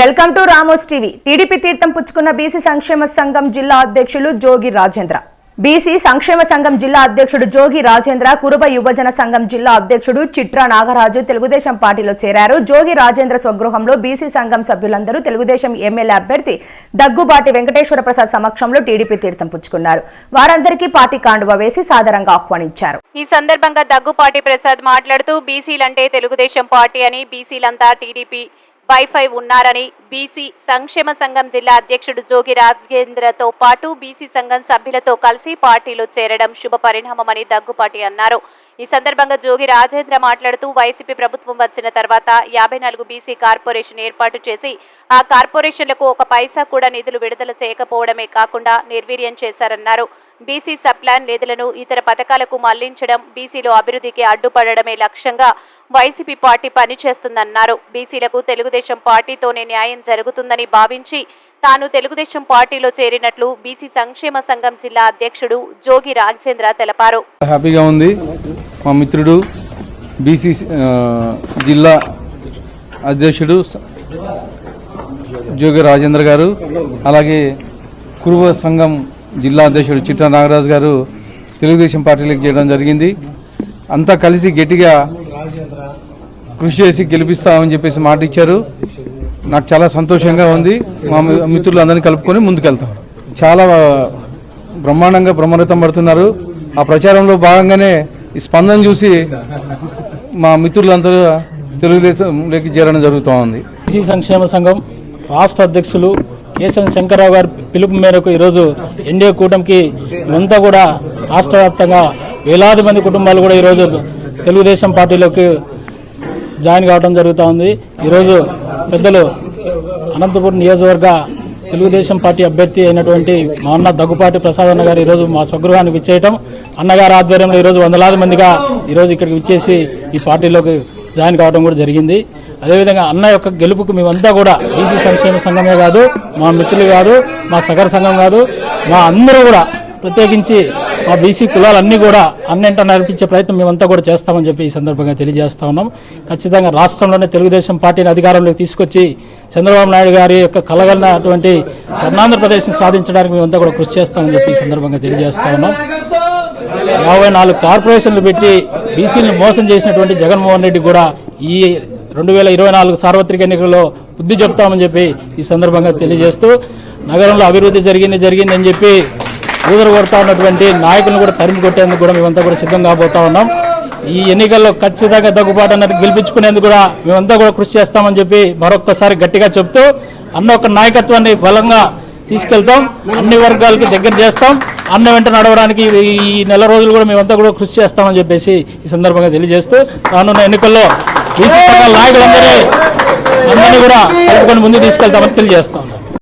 Welcome to Ramos TV. TDP తీర్థం పుచ్చుకున్న BC సంక్షేమ సంఘం జిల్లా అధ్యక్షులు జోగి రాజేంద్ర. బీసీ సంక్షేమ సంఘం జిల్లా అధ్యక్షుడు జోగి రాజేంద్ర కురుబ యువజన సంఘం జిల్లా అధ్యక్షుడు చిట్రా నాగరాజు తెలుగుదేశం పార్టీలో చేరారు. జోగి రాజేంద్ర స్వగృహంలో బీసీ సంఘం సభ్యులందరూ తెలుగుదేశం ఎమ్మెల్యే అభ్యర్థి దగ్గుబాటి వెంకటేశ్వర ప్రసాద్ సమక్షంలో టీడీపీ తీర్థం పుచ్చుకున్నారు. వారందరికీ పార్టీ కాండువ వేసి సాదరంగా ఆహ్వానించారు. ఈ సందర్భంగా దగ్గుపాటి ప్రసాద్ మాట్లాడుతూ బీసీలంటే తెలుగుదేశం పార్టీ అని బీసీలంతా టీడీపీ వైఫై ఉన్నారని బీసీ సంక్షేమ సంఘం జిల్లా అధ్యక్షుడు జోగి రాజేంద్రతో పాటు బీసీ సంఘం సభ్యులతో కలిసి పార్టీలో చేరడం శుభ పరిణామమని దగ్గుపాటి అన్నారు. ఈ సందర్భంగా జోగి రాజేంద్ర మాట్లాడుతూ వైసీపీ ప్రభుత్వం వచ్చిన తర్వాత యాభై నాలుగు బీసీ కార్పొరేషన్ ఏర్పాటు చేసి ఆ కార్పొరేషన్లకు ఒక పైసా కూడా నిధులు విడుదల చేయకపోవడమే కాకుండా నిర్వీర్యం చేశారన్నారు. బీసీ సప్లాన్ నిధులను ఇతర పథకాలకు మళ్ళించడం బీసీలో అభివృద్ధికి అడ్డుపడడమే లక్ష్యంగా వైసీపీ పార్టీ పనిచేస్తుందన్నారు. బీసీలకు తెలుగుదేశం పార్టీతోనే న్యాయం జరుగుతుందని భావించి తాను తెలుగుదేశం పార్టీలో చేరినట్లు బీసీ సంక్షేమ సంఘం జిల్లా అధ్యక్షుడు జోగి రాజేంద్ర తెలిపారు. హ్యాపీగా ఉంది. మా మిత్రుడు బీసీ జిల్లా అధ్యక్షుడు జోగి రాజేంద్ర గారు అలాగే కురువ సంఘం జిల్లా అధ్యక్షుడు చిట్టా నాగరాజు గారు తెలుగుదేశం పార్టీలోకి చేయడం జరిగింది. అంతా కలిసి గట్టిగా కృషి చేసి గెలిపిస్తామని చెప్పేసి మాట ఇచ్చారు. నాకు చాలా సంతోషంగా ఉంది. మా మి- మిత్రులందరినీ కలుపుకొని ముందుకెళ్తాం. చాలా బ్రహ్మాండంగా బ్రహ్మరథం పడుతున్నారు. ఆ ప్రచారంలో భాగంగానే ఈ స్పందన చూసి మా మిత్రులందరూ తెలుగుదేశంలోకి చేరడం జరుగుతూ ఉంది సంక్షేమ సంఘం రాష్ట్ర అధ్యక్షులు కేశవ శంకరరావు గారి పిలుపు మేరకు ఈరోజు ఎన్డీఏ కూటమికి అంతా కూడా రాష్ట్ర వ్యాప్తంగా వేలాది మంది కుటుంబాలు కూడా ఈరోజు తెలుగుదేశం పార్టీలోకి జాయిన్ కావడం జరుగుతూ ఉంది. ఈరోజు పెద్దలు అనంతపురం నియోజకవర్గ తెలుగుదేశం పార్టీ అభ్యర్థి అయినటువంటి మా అన్న దగ్గుపాటి ప్రసాద్ అన్న గారు ఈరోజు మా స్వగృహానికి విచ్చేయటం. అన్నగారి ఆధ్వర్యంలో ఈరోజు వందలాది మందిగా ఈరోజు ఇక్కడికి విచ్చేసి ఈ పార్టీలోకి జాయిన్ కావడం కూడా జరిగింది. అదేవిధంగా అన్న యొక్క గెలుపుకు మేమంతా కూడా బీసీ సంక్షేమ సంఘమే కాదు మా మిత్రులు కాదు మా సగర సంఘం కాదు మా అందరూ కూడా ప్రత్యేకించి మా బీసీ కులాలన్నీ కూడా అన్నింట నడిపించే ప్రయత్నం మేమంతా కూడా చేస్తామని చెప్పి ఈ సందర్భంగా తెలియజేస్తా ఉన్నాం. ఖచ్చితంగా రాష్ట్రంలోనే తెలుగుదేశం పార్టీని అధికారంలోకి తీసుకొచ్చి చంద్రబాబు నాయుడు గారి యొక్క కలగలనటువంటి స్వర్ణాంధ్రప్రదేశ్ని సాధించడానికి మేమంతా కూడా కృషి చేస్తామని చెప్పి ఈ సందర్భంగా తెలియజేస్తా ఉన్నాం. యాభై నాలుగు కార్పొరేషన్లు పెట్టి బీసీలను మోసం చేసినటువంటి జగన్మోహన్ రెడ్డి కూడా ఈ రెండు వేల ఇరవై నాలుగు సార్వత్రిక ఎన్నికల్లో బుద్ధి చెప్తామని చెప్పి ఈ సందర్భంగా తెలియజేస్తూ నగరంలో అభివృద్ధి జరిగింది జరిగిందని చెప్పి ఊదరు కొడతా ఉన్నటువంటి నాయకులను కూడా తరిమి కొట్టేందుకు కూడా మేమంతా కూడా సిద్ధం కాబోతా ఉన్నాం. ఈ ఎన్నికల్లో ఖచ్చితంగా దగ్గుబాటు అన్నట్టు గెలిపించుకునేందుకు కూడా మేమంతా కూడా కృషి చేస్తామని చెప్పి మరొక్కసారి గట్టిగా చెప్తూ అన్న ఒక నాయకత్వాన్ని బలంగా తీసుకెళ్తాం అన్ని వర్గాలకి దగ్గర చేస్తాం అన్న వెంట నడవడానికి ఈ నెల రోజులు కూడా మేమంతా కూడా కృషి చేస్తామని చెప్పేసి ఈ సందర్భంగా తెలియజేస్తూ రానున్న ఎన్నికల్లో బీసీ సంఘాల నాయకులందరినీ అందరినీ కూడా కలుపుకొని ముందుకు తీసుకెళ్తామని తెలియజేస్తాం